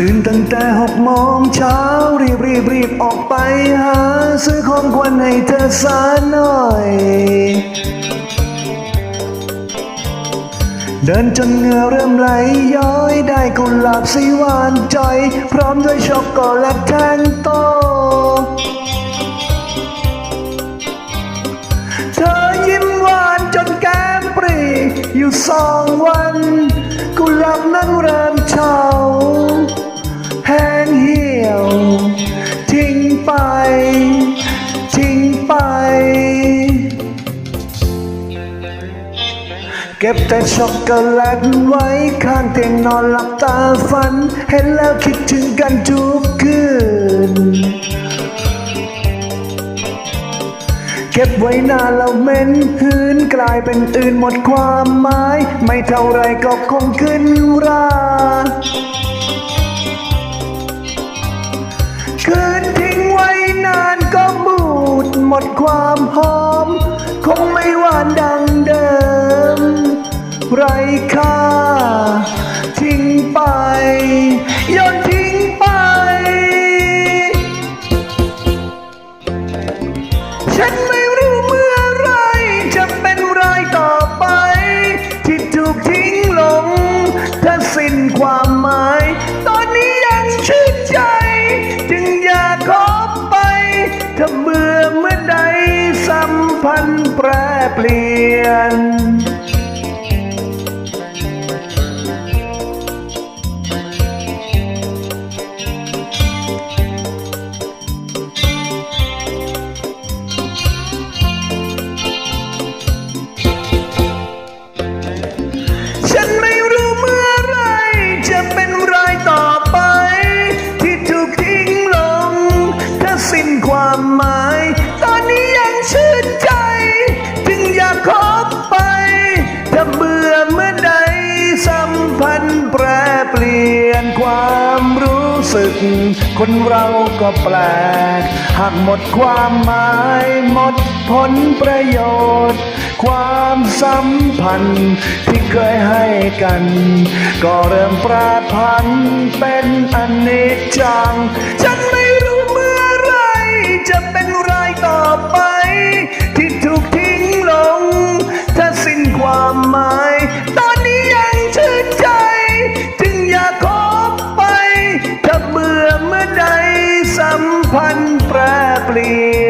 ตั้งแต่หกโมงเช้ารีบรีบรีบออกไปหา ซื้อของขวัญให้เธอสาหน่อย เดินจนเหงื่อเริ่มไหลย้อยได้กุหลาบสีหวานใจพร้อมด้วยช็อกโกแลตแท่งโตเธอยิ้มหวานจนแก้มปรีอยู่สองวัน กุหลาบนั้นเริ่มเฉา เก็บแต่ช็อกโกแลตไว้ข้างเตียงนอนหลับตาฝัน เห็นแล้วคิดถึงกันทุกคืน เก็บไว้นานแล้วเหม็นหืนกลายเป็นอื่นหมดความหมาย ไม่เท่าไรก็คงขึ้นราคืนทิ้งไว้นานก็บูดหมดความหอม ความหมาย ตอนนี้ยังชื่นใจ จึงอยากขอไป ถ้าเบื่อเมื่อใดสัมพันธ์แปรเปลี่ยนฉัน สึก คนเราก็แปลก หากหมดความหมาย หมดผลประโยชน์ ความสัมพันธ์ที่เคยให้กัน ก็เริ่มแปรพันเป็นอนิจจัง ฉันไม่รู้เมื่อไรจะเป็นไรายต่อไป พันแปรเปลี่ยน